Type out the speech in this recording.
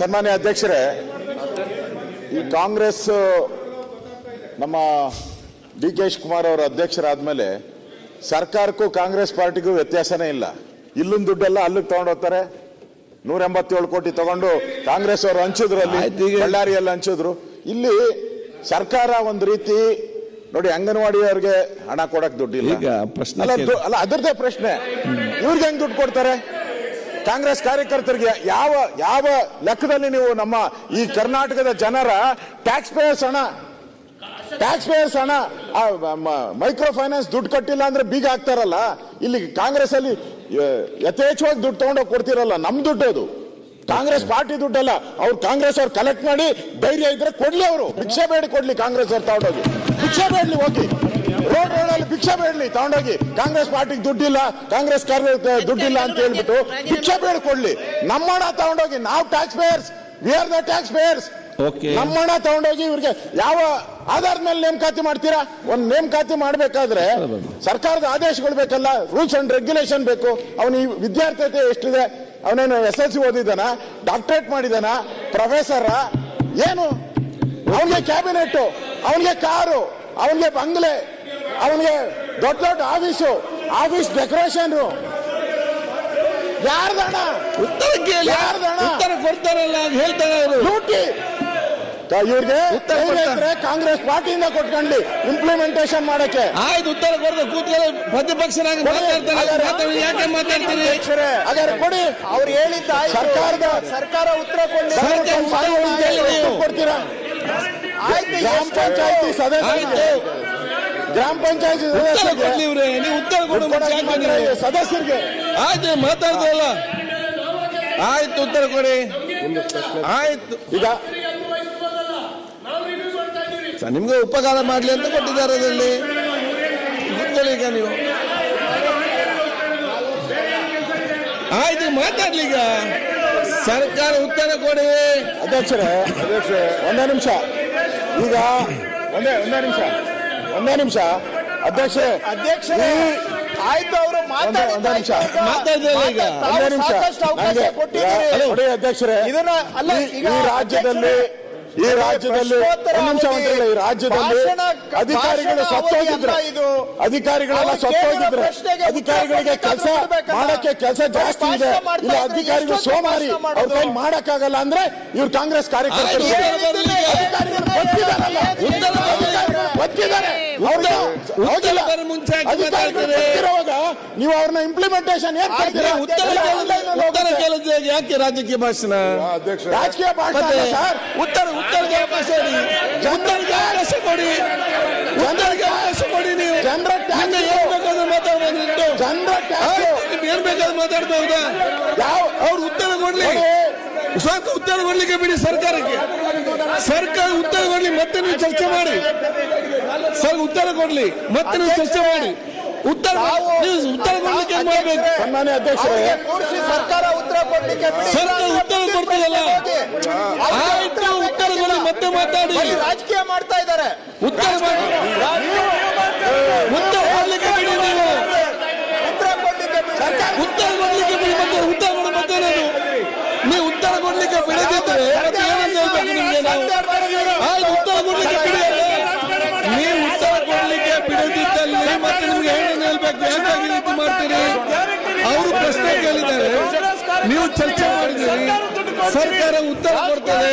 ಸನ್ಮಾನ್ಯ ಅಧ್ಯಕ್ಷರೇ ಈ ಕಾಂಗ್ರೆಸ್ ನಮ್ಮ ಡಿ ಕೆ ಶಿವಕುಮಾರ್ ಅವರು ಅಧ್ಯಕ್ಷರಾದ್ಮೇಲೆ ಸರ್ಕಾರಕ್ಕೂ ಕಾಂಗ್ರೆಸ್ ಪಾರ್ಟಿಗೂ ವ್ಯತ್ಯಾಸನೇ ಇಲ್ಲ. ಇಲ್ಲೊಂದು ದುಡ್ಡೆಲ್ಲ ಅಲ್ಲಿಗೆ ತಗೊಂಡು ಹೋಗ್ತಾರೆ. ನೂರ ಎಂಬತ್ತೇಳು ಕೋಟಿ ತಗೊಂಡು ಕಾಂಗ್ರೆಸ್ ಅವರು ಹಂಚಿದ್ರು ಅಲ್ಲಿ ಬಳ್ಳಾರಿಯಲ್ಲಿ ಹಂಚಿದ್ರು. ಇಲ್ಲಿ ಸರ್ಕಾರ ಒಂದು ರೀತಿ ನೋಡಿ ಅಂಗನವಾಡಿಯವರಿಗೆ ಹಣ ಕೊಡಕ್ ದುಡ್ಡಿಲ್ಲ. ಅಲ್ಲ ಅದರದೇ ಪ್ರಶ್ನೆ. ಇವ್ರಿಗೆ ಹೆಂಗ್ ದುಡ್ಡು ಕೊಡ್ತಾರೆ? ಕಾಂಗ್ರೆಸ್ ಕಾರ್ಯಕರ್ತರಿಗೆ ಯಾವ ಯಾವ ಲೆಕ್ಕದಲ್ಲಿ ನೀವು ನಮ್ಮ ಈ ಕರ್ನಾಟಕದ ಜನರ ಟ್ಯಾಕ್ಸ್ ಪೇಯರ್ಸ್ ಹಣ ಟ್ಯಾಕ್ಸ್ ಪೇಯರ್ಸ್ ಹಣ ಮೈಕ್ರೋ ಫೈನಾನ್ಸ್ ದುಡ್ಡು ಕಟ್ಟಿಲ್ಲ ಅಂದ್ರೆ ಬೀಗ ಹಾಕ್ತಾರಲ್ಲ, ಇಲ್ಲಿ ಕಾಂಗ್ರೆಸ್ ಅಲ್ಲಿ ಯಥೇಚ್ಛವಾಗಿ ದುಡ್ಡು ತಗೊಂಡೋಗಿ ಕೊಡ್ತಿರಲ್ಲ, ನಮ್ ದುಡ್ಡು ಅದು. ಕಾಂಗ್ರೆಸ್ ಪಾರ್ಟಿ ದುಡ್ಡಲ್ಲ, ಅವ್ರು ಕಾಂಗ್ರೆಸ್ ಅವ್ರು ಕಲೆಕ್ಟ್ ಮಾಡಿ ಧೈರ್ಯ ಇದ್ರೆ ಕೊಡ್ಲಿ ಅವರು. ಭಿಕ್ಷೆ ಬೇಡಿ ಕೊಡ್ಲಿ ಕಾಂಗ್ರೆಸ್ ಅವ್ರು ತಗೊಂಡೋಗಿ. ಭಿಕ್ಷೆ ಬೇಡಲಿ ಹೋಗಿ ರೋಡಲ್ಲಿ ಭಿಕ್ಷೆ ಬೇಡಲಿ ತಗೊಂಡೋಗಿ ಕಾಂಗ್ರೆಸ್ ಪಾರ್ಟಿಗೆ ದುಡ್ಡಿಲ್ಲ ಕಾಂಗ್ರೆಸ್ ಕಾರ್ಯ ದುಡ್ಡಿಲ್ಲ ಅಂತ ಹೇಳ್ಬಿಟ್ಟು ಭಿಕ್ಷೆ ಬೇಡ ಕೊಡ್ಲಿ. ನಮ್ಮ ಹಣ ತಗೊಂಡೋಗಿ ನಾವು taxpayers we are the taxpayers. ನಮ್ಮ ಹಣ ತಗೊಂಡೋಗಿ ಇವ್ರಿಗೆ ಯಾವ ಆಧಾರದ ಮೇಲೆ ನೇಮಕಾತಿ ಮಾಡ್ತೀರಾ? ಒಂದ್ ನೇಮಕಾತಿ ಮಾಡ್ಬೇಕಾದ್ರೆ ಸರ್ಕಾರದ ಆದೇಶಗಳು ಬೇಕಲ್ಲ ರೂಲ್ಸ್ ಅಂಡ್ ರೆಗ್ಯುಲೇಷನ್ ಬೇಕು. ಅವನ ಈ ವಿದ್ಯಾರ್ಥಿತೆ ಎಷ್ಟಿದೆ ಅವನೇನು ಎಸ್ ಎಲ್ ಸಿ ಓದಿದಾನ ಡಾಕ್ಟರೇಟ್ ಮಾಡಿದಾನ ಪ್ರೊಫೆಸರ ಏನು? ಅವನಿಗೆ ಕ್ಯಾಬಿನೆಟ್ ಅವನಿಗೆ ಕಾರು ಅವನಿಗೆ ಬಂಗ್ಲೆ. ಅವನಿಗೆ ದೊಡ್ಡ ದೊಡ್ಡ ಆಫೀಸು ಆಫೀಸ್ ಡೆಕೋರೇಷನ್ ಯಾರ್ದಣ ಉತ್ತರ ಕೇಳಿ. ಯಾರ್ದಣ? ಉತ್ತರ ಕೊಡ್ತಾರಲ್ಲ ಅಂತ ಹೇಳ್ತಾರೆ ಅವರು. ಲೂಟಿ. ಇವ್ರಿಗೆ ಕಾಂಗ್ರೆಸ್ ಪಾರ್ಟಿಯಿಂದ ಕೊಟ್ಕೊಂಡ್ಲಿ ಇಂಪ್ಲಿಮೆಂಟೇಷನ್ ಮಾಡಕ್ಕೆ. ಆಯ್ತು ಉತ್ತರ ಕೊಡದ ಕೂತ್ಕೊಳ್ಳಿ. ಪ್ರತಿಪಕ್ಷನಾಗಿ. ಮಾತಾಡ್ತಾರೆ ಯಾಕೆ ಮಾತಾಡ್ತೀರಿ? ಹಾಗಾದ್ರೆ ಕೊಡಿ. ಅವ್ರು ಹೇಳಿದ್ದ ಸರ್ಕಾರದ ಸರ್ಕಾರ ಉತ್ತರ ಕೊಡ್ತೀರಾ? ಆಯ್ತು ಗ್ರಾಮ? ಪಂಚಾಯತಿ ಸದಸ್ಯ. ಗ್ರಾಮ ಪಂಚಾಯತಿ ಸದಸ್ಯರಿಗೆ ಆಯ್ತು ಮಾತಾಡ್ತಲ್ಲ ಆಯ್ತು ಉತ್ತರ ಕೊಡಿ. ಆಯ್ತು. ಈಗ ನಿಮ್ಗೆ ಉಪಕಾರ ಮಾಡ್ಲಿ ಅಂತ ಕೊಟ್ಟಿದ್ದಾರೆ ಅದರಲ್ಲಿ. ಈಗ ನೀವು. ಆಯ್ತು ಮಾತಾಡ್ಲಿ ಈಗ. ಸರ್ಕಾರ ಉತ್ತರ ಕೊಡಿ. ಅಧ್ಯಕ್ಷರೇ ಅಧ್ಯಕ್ಷರೇ ಒಂದೇ ನಿಮಿಷ. ಈಗ ಒಂದೇ ಒಂದೇ ನಿಮಿಷ. ಒಂದೇ ನಿಮಿಷ. ಅಧ್ಯಕ್ಷ ಅಧ್ಯಕ್ಷ ಆಯ್ತು ಅವರು ಒಂದೇ ನಿಮಿಷ. ಒಂದೇ ನಿಮಿಷ. ನನಗೆ ನೋಡಿ ಅಧ್ಯಕ್ಷರೇ ಇದನ್ನ ಅಲ್ಲ ಈ- ರಾಜ್ಯದಲ್ಲಿ ಈ ರಾಜ್ಯದಲ್ಲಿ ನಿಮಿಷ ಈ ರಾಜ್ಯದಲ್ಲಿ ಅಧಿಕಾರಿಗಳು ಸತ್ತೋಗಿದ್ರು. ಅಧಿಕಾರಿಗಳೆಲ್ಲ ಸತ್ತೋಗಿದ್ರು ಅಧಿಕಾರಿಗಳಿಗೆ ಕೆಲಸ ಮಾಡಕ್ಕೆ ಕೆಲಸ ಜಾಸ್ತಿ ಇದೆ. ಇಲ್ಲ ಅಧಿಕಾರಿಗಳು ಸೋಮಾರಿ ಅವ್ರ ಕೈ ಮಾಡಕ್ಕಾಗಲ್ಲ ಅಂದ್ರೆ ಇವ್ರು ಕಾಂಗ್ರೆಸ್ ಕಾರ್ಯಕರ್ತರು ನೀವು ಅವ್ರನ್ನ ಇಂಪ್ಲಿಮೆಂಟೇಷನ್ ಏನ್ ಮಾಡ್ತೀರಾ ಉತ್ತರ ಎಲ್ಲ ಕೇಳಿದ್ರೆ ಅಲ್ಲಿ ಉತ್ತರ ಹೋಗುತ್ತೆ. ಕೇಳಿದ್ರೆ ಯಾಕೆ ರಾಜಕೀಯ ಭಾಷಣ? ರಾಜಕೀಯ ಭಾಷಣ ಮತ್ತೆ ಅಲ್ಲ ಸರ್. ಉತ್ತರ ಉತ್ತರಕ್ಕೆ ಅವಕಾಶ ಕೊಡಿ ಉತ್ತರಕ್ಕೆ ಅವಕಾಶ ಕೊಡಿ. ಉತ್ತರಕ್ಕೆ ಅವಕಾಶ ಕೊಡಿ ನೀವು. ಜನರ ಟ್ಯಾಕ್ಸ್ ನಿಮ್ಗೆ ಏನ್ ಬೇಕಾದ್ರೂ ಮಾತಾಡ್ಬೋದು ನಿಂತು ಜನರ ಟ್ಯಾಕ್ಸ್ ಆಯ್ತು, ನಿಮ್ಗೆ ಏನ್ ಬೇಕಾದ್ರೂ ಮಾತಾಡ್ಬಹುದಾ ಯಾವ ಅವ್ರು ಉತ್ತರ ಕೊಡ್ಲಿ. ಸ್ವಲ್ಪ ಉತ್ತರ ಕೊಡ್ಲಿಕ್ಕೆ ಬಿಡಿ ಸರ್ಕಾರಕ್ಕೆ. ಸರ್ಕಾರ ಉತ್ತರ ಕೊಡ್ಲಿ ಮತ್ತೆ ನೀವು ಚರ್ಚೆ ಮಾಡಿ. ಸರ್ ಉತ್ತರ ಕೊಡ್ಲಿ ಮತ್ತೆ ನೀವು ಚರ್ಚೆ ಮಾಡಿ. ಉತ್ತರ ಉತ್ತರ ಕೊಡ್ಲಿಕ್ಕೆ ಮಾಡಬೇಕು ಮಾಡ್ಬೇಕು? ಸನ್ಮಾನ್ಯ ಅಧ್ಯಕ್ಷರೇ. ಕೂರ್ಸಿ ಸರ್ಕಾರ ಉತ್ತರ ಕೊಡ್ಲಿಕ್ಕೆ ಬಿಡಿ. ಸರ್ಕಾರ ಉತ್ತರ ಕೊಡ್ತಿದಲ್ಲ ಆಯ್ತು ಉತ್ತರ ಕೊಡಿ ಮತ್ತೆ ಮಾತಾಡಿ. ಬರೀ ರಾಜಕೀಯ ಮಾಡ್ತಾ ಇದ್ದಾರೆ. ಉತ್ತರ ಮಾಡಿ ಉತ್ತರ ಕೊಡ್ಲಿಕ್ಕೆ ಬಿಡಿ ನೀವು ಉತ್ತರ ಕೊಡ್ಲಿಕ್ಕೆ ಬಿಡಿ. ಉತ್ತರ ಕೊಡ್ಲಿಕ್ಕೆ ಬಿಡಿ ಮತ್ತೆ ಉತ್ತರ ಕೊಡು ಮತ್ತೆ ನಾನು ನೀವು ಉತ್ತರ ಕೊಡ್ಲಿಕ್ಕೆ ಬಿಡದಿದ್ರೆ ಮತ್ತೆ ಏನಂತ ಹೇಳ್ಬೇಕು ನಿಮ್ಗೆ ನಾವು? ಆಯ್ತು ಉತ್ತರ ಕೊಡ್ಲಿಕ್ಕೆ ಬಿಡಿ. ಮತ್ತೆ ಅವರು ಪ್ರಶ್ನೆ ಕೇಳಿದ್ದಾರೆ. ನೀವು ಚರ್ಚೆ ಮಾಡಿದ್ರಿ ಸರ್ಕಾರ ಉತ್ತರ ಕೊಡ್ತದೆ.